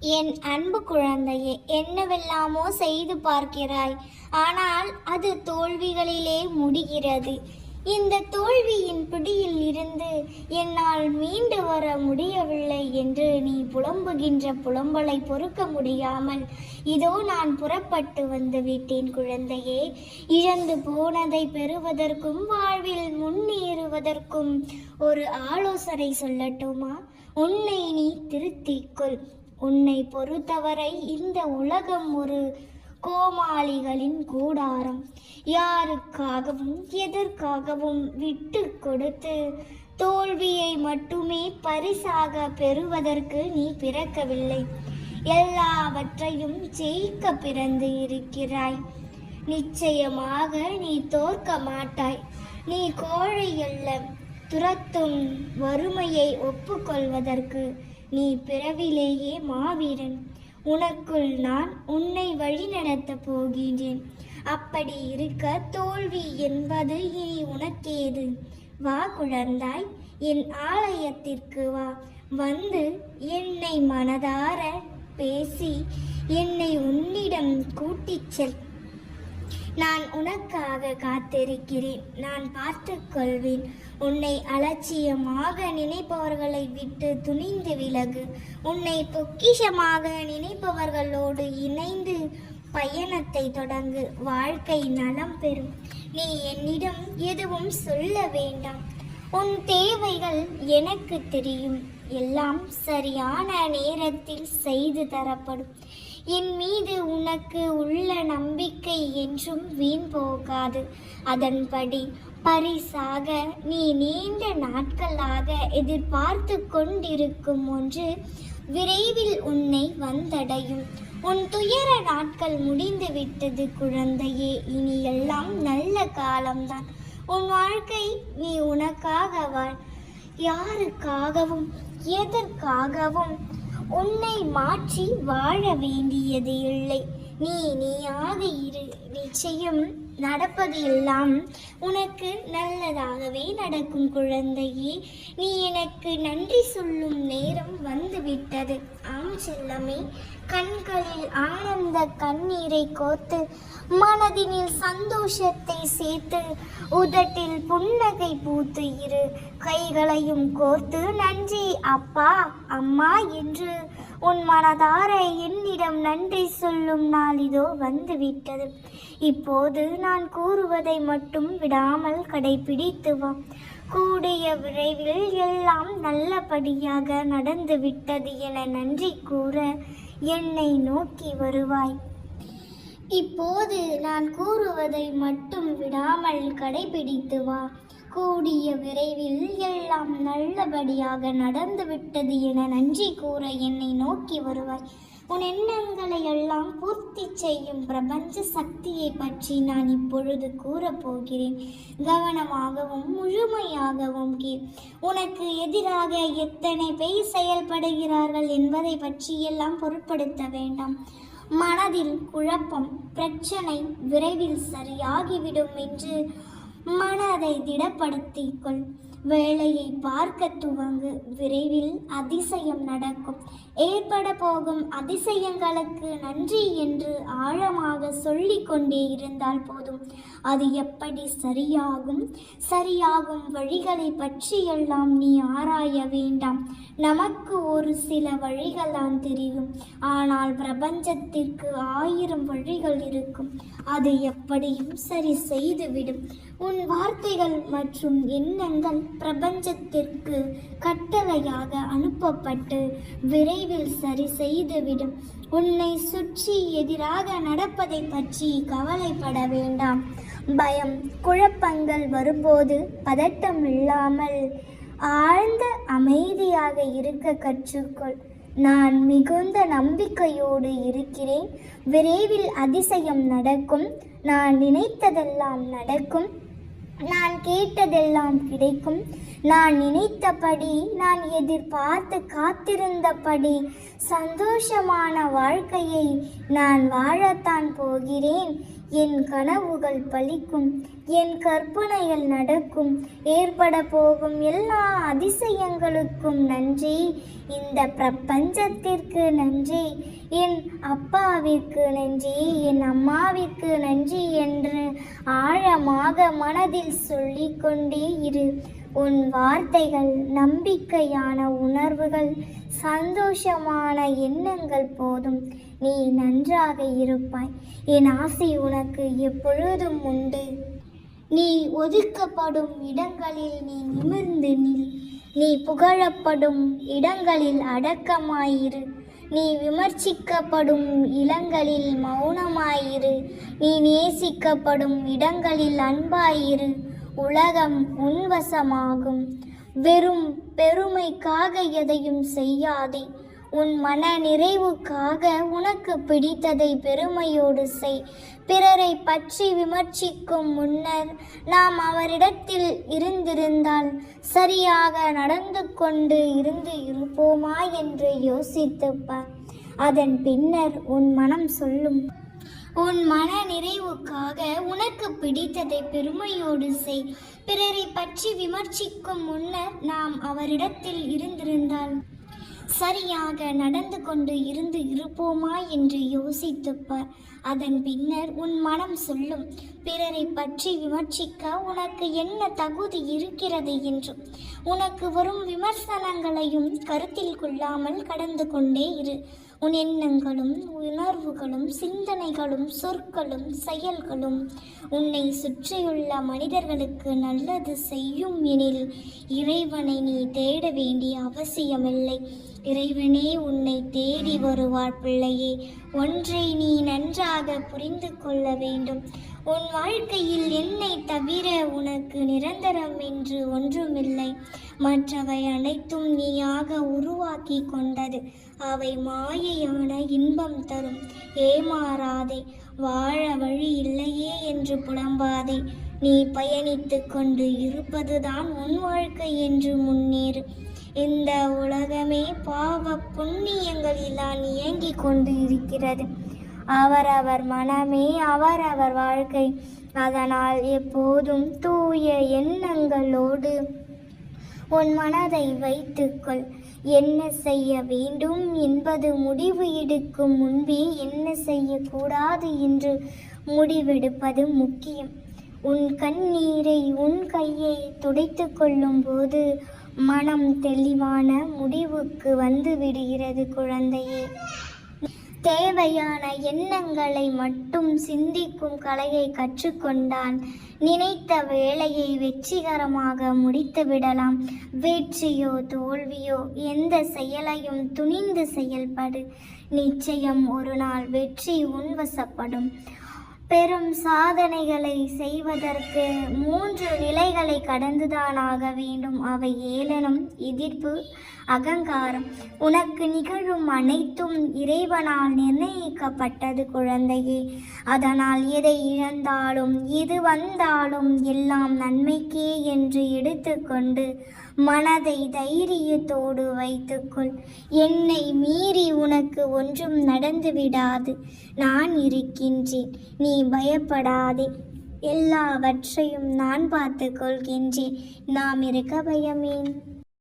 என் அன்பு குழந்தையே என்னவெல்லாமோ செய்து பார்க்கிறாய். ஆனால் அது தோல்விகளிலே முடிகிறது. இந்த தோல்வியின் பிடியில் இருந்து என்னால் மீண்டு வர முடியவில்லை என்று நீ புலம்புகின்ற புலம்பலை பொறுக்க முடியாமல் இதோ நான் புறப்பட்டு வந்து விட்டேன் குழந்தையே. இழந்து போனதை பெறுவதற்கும் வாழ்வில் முன்னேறுவதற்கும் ஒரு ஆலோசனை சொல்லட்டுமா? உன்னை நீ திருத்திக்கொள் உன்னை பொறுத்தவரை இந்த உலகம் ஒரு கோமாளிகளின் கூடாரம். யாருக்காகவும் எதற்காகவும் விட்டு கொடுத்து தோல்வியை மட்டுமே பரிசாக பெறுவதற்கு நீ பிறக்கவில்லை. எல்லாவற்றையும் ஜெயிக்க பிறந்து இருக்கிறாய். நிச்சயமாக நீ தோற்க மாட்டாய். நீ கோழை அல்ல துரத்தும் வறுமையை ஒப்புக்கொள்வதற்கு நீ பிறவிலேயே மாவீரன். உனக்குள் நான் உன்னை வழிநடத்தப் போகின்றேன். அப்படி இருக்க தோல்வி என்பது இனி உனக்கேது. வா குழந்தாய் என் ஆலயத்திற்கு வா. வந்து என்னை மனதார பேசி என்னை உன்னிடம் கூட்டிச் செல். நான் உனக்காக காத்திருக்கிறேன். நான் பார்த்து கொள்வேன். உன்னை அலட்சியமாக நினைப்பவர்களை விட்டு துணிந்து விலகு. உன்னை பொக்கிஷமாக நினைப்பவர்களோடு இணைந்து பயணத்தை தொடங்கு. வாழ்க்கை நலம் பெறும். நீ என்னிடம் எதுவும் சொல்ல வேண்டாம். உன் தேவைகள் எனக்கு தெரியும். எல்லாம் சரியான நேரத்தில் செய்து தரப்படும். என் மீது உனக்கு உள்ள நம்பிக்கை என்றும் வீண் போகாது. அதன்படி பரிசாக நீ நீண்ட நாட்களாக எதிர்பார்த்து கொண்டிருக்கும் ஒன்று விரைவில் உன்னை வந்தடையும். உன் துயர நாட்கள் முடிந்து விட்டது குழந்தையே இனி எல்லாம் நல்ல காலம்தான். உன் வாழ்க்கை நீ உனக்காக வாழ் யாருக்காகவும் எதற்காகவும் உன்னை மாற்றி வாழ வேண்டியது இல்லை. நீ நீயாக இரு. நிச்சயம் நடப்பது எல்லாம் உனக்கு நல்லதாகவே நடக்கும் குழந்தையே. நீ எனக்கு நன்றி சொல்லும் நேரம் வந்துவிட்டது. ஆம் செல்லமே. கண்களில் ஆனந்த கண்ணீரை கோர்த்து மனதினில் சந்தோஷத்தை சேர்த்து உதட்டில் புன்னகை பூத்து இரு கைகளையும் கோர்த்து நன்றி அப்பா அம்மா என்று உன் மனதார என்னிடம் நன்றி சொல்லும் நாள் இதோ வந்துவிட்டது. இப்போது நான் கூறுவதை மட்டும் விடாமல் கடைபிடித்து வா. கூடிய விரைவில் எல்லாம் நல்லபடியாக நடந்து விட்டது என நன்றி கூற என்னை நோக்கி வருவாய். இப்போது நான் கூறுவதை மட்டும் விடாமல் கடைபிடித்து வா. கூடிய விரைவில் எல்லாம் நல்லபடியாக நடந்துவிட்டது என நன்றி கூற என்னை நோக்கி வருவாய். உன் எண்ணங்களை எல்லாம் பூர்த்தி செய்யும் பிரபஞ்ச சக்தியை பற்றி நான் இப்பொழுது கூறப்போகிறேன் கவனமாகவும் முழுமையாகவும் கீழ் உனக்கு எதிராக எத்தனை பேர் செயல்படுகிறார்கள் என்பதை பற்றியெல்லாம் பொருட்படுத்த வேண்டாம். மனதில் குழப்பம் பிரச்சனை விரைவில் சரியாகிவிடும் என்று மனதை திடப்படுத்திக் கொள். வேலையை பார்க்க துவங்கு. விரைவில் அதிசயம் நடக்கும். ஏற்பட போகும் அதிசயங்களுக்கு நன்றி என்று ஆழமாக சொல்லிக் கொண்டே இருந்தால் போதும். அது எப்படி சரியாகும்? சரியாகும் வழிகளை பற்றியெல்லாம் நீ ஆராய வேண்டாம். நமக்கு ஒரு சில வழிகள் தான் தெரியும். ஆனால் பிரபஞ்சத்திற்கு ஆயிரம் வழிகள் இருக்கும். அது எப்படியும் சரி செய்துவிடும். உன் வார்த்தைகள் மற்றும் எண்ணங்கள் பிரபஞ்சத்திற்கு கட்டளையாக அனுப்பப்பட்டு விரைவில் சரி செய்துவிடும். உன்னை சுற்றி எதிராக நடப்பதை பற்றி கவலைப்பட வேண்டாம். பயம் குழப்பங்கள் வரும்போது பதட்டம் இல்லாமல் ஆழ்ந்த அமைதியாக இருக்க கற்றுக்கொள். நான் மிகுந்த நம்பிக்கையோடு இருக்கிறேன். விரைவில் அதிசயம் நடக்கும். நான் நினைத்ததெல்லாம் நடக்கும். நான் கேட்டதெல்லாம் கிடைக்கும். நான் நினைத்தபடி நான் எதிர்பார்த்து காத்திருந்தபடி சந்தோஷமான வாழ்க்கையை நான் வாழத்தான் போகிறேன். என் கனவுகள் பலிக்கும் என் கற்பனைகள் நடக்கும் ஏற்பட போகும் எல்லா அதிசயங்களுக்கும் நன்றி. இந்த பிரபஞ்சத்திற்கு நன்றி. என் அப்பாவிற்கு நன்றி. என் அம்மாவிற்கு நன்றி என்று ஆழமாக மனதில் சொல்லிக்கொண்டே இரு. உன் வார்த்தைகள் நம்பிக்கையான உணர்வுகள் சந்தோஷமான எண்ணங்கள் போதும். நீ நன்றாக இருப்பாய். என் ஆசை உனக்கு எப்பொழுதும் உண்டு. நீ ஒதுக்கப்படும் இடங்களில் நீ நிமிர்ந்து நில். நீ புகழப்படும் இடங்களில் அடக்கமாயிரு. நீ விமர்சிக்கப்படும் இடங்களில் மௌனமாயிரு. நீ நேசிக்கப்படும் இடங்களில் அன்பாயிரு. உலகம் உன்வசமாகும். வெறும் பெருமைக்காக எதையும் செய்யாதே. உன் மன நிறைவுக்காக உனக்கு பிடித்ததை பெருமையோடு செய். பிறரை பற்றி விமர்சிக்கும் முன்னர் நாம் அவரிடத்தில் இருந்திருந்தால் சரியாக நடந்து கொண்டு இருந்து இருப்போமா என்று யோசித்துப்பார் அதன் பின்னர் உன் மனம் சொல்லும். உன் மன நிறைவுக்காக உனக்கு பிடித்ததை பெருமையோடு செய். பிறரை பற்றி விமர்சிக்கும் முன்னர் நாம் அவரிடத்தில் இருந்திருந்தால் சரியாக நடந்து கொண்டு இருந்து இருப்போமா என்று யோசித்துப்பார். அதன் பின்னர் உன் மனம் சொல்லும் பிறரை பற்றி விமர்சிக்க உனக்கு என்ன தகுதி இருக்கிறது? என்றும் உனக்கு வரும் விமர்சனங்களையும் கருத்தில் கொள்ளாமல் கடந்து கொண்டே இரு. உன் எண்ணங்களும் உணர்வுகளும் சிந்தனைகளும் சொற்களும் செயல்களும் உன்னை சுற்றியுள்ள மனிதர்களுக்கு நல்லது செய்யும் எனில் இறைவனை நீ தேட வேண்டிய அவசியமில்லை. இறைவனே உன்னை தேடி வருவார் பிள்ளையே. ஒன்றை நீ நன்றாக புரிந்து கொள்ள வேண்டும். உன் வாழ்க்கையில் என்னை தவிர உனக்கு நிரந்தரம் என்று ஒன்றுமில்லை. மற்றவை அனைத்தும் நீயாக உருவாக்கி கொண்டது. அவை மாயையான இன்பம் தரும். ஏமாறாதே வாழ வழி இல்லையே என்று புலம்பாதே. நீ பயணித்து கொண்டு இருப்பதுதான் உன் வாழ்க்கை என்று முன்னேறு. இந்த உலகமே பாவ புண்ணியங்களிலான் இயங்கிக் கொண்டு இருக்கிறது அவரவர் மனமே அவரவர் வாழ்க்கை. அதனால் எப்போதும் தூய எண்ணங்களோடு உன் மனதை வைத்துக்கொள். என்ன செய்ய வேண்டும் என்பது முடிவு எடுக்கும் முன்பே என்ன செய்யக்கூடாது என்று முடிவெடுப்பது முக்கியம். உன் கண்ணீரை உன் கையை துடைத்து கொள்ளும் போது மனம் தெளிவான முடிவுக்கு வந்து விடுகிறது குழந்தையே. தேவையான எண்ணங்களை மட்டும் சிந்திக்கும் கலையை கற்றுக்கொண்டால் நினைத்த வேலையை வெற்றிகரமாக முடித்து விடலாம். வெற்றியோ தோல்வியோ எந்த செயலையும் துணிந்து செயல்படு. நிச்சயம் ஒரு நாள் வெற்றி உன்வசப்படும் பெரும் சாதனைகளை செய்வதற்கு மூன்று நிலைகளை கடந்துதான் ஆக வேண்டும். அவை ஏளனம் எதிர்ப்பு அகங்காரம். உனக்கு நிகழும் அனைத்தும் இறைவனால் நிர்ணயிக்கப்பட்டது குழந்தையே. அதனால் எதை இழந்தாலும் எது வந்தாலும் எல்லாம் நன்மைக்கே என்று எடுத்துக்கொண்டு மனதை தைரியத்தோடு வைத்துக்கொள். என்னை மீறி உனக்கு ஒன்றும் நடந்துவிடாது. நான் இருக்கின்றேன். நீ பயப்படாதே. எல்லாவற்றையும் நான் பார்த்து கொள்கின்றேன் நாம் இருக்க பயமேன்.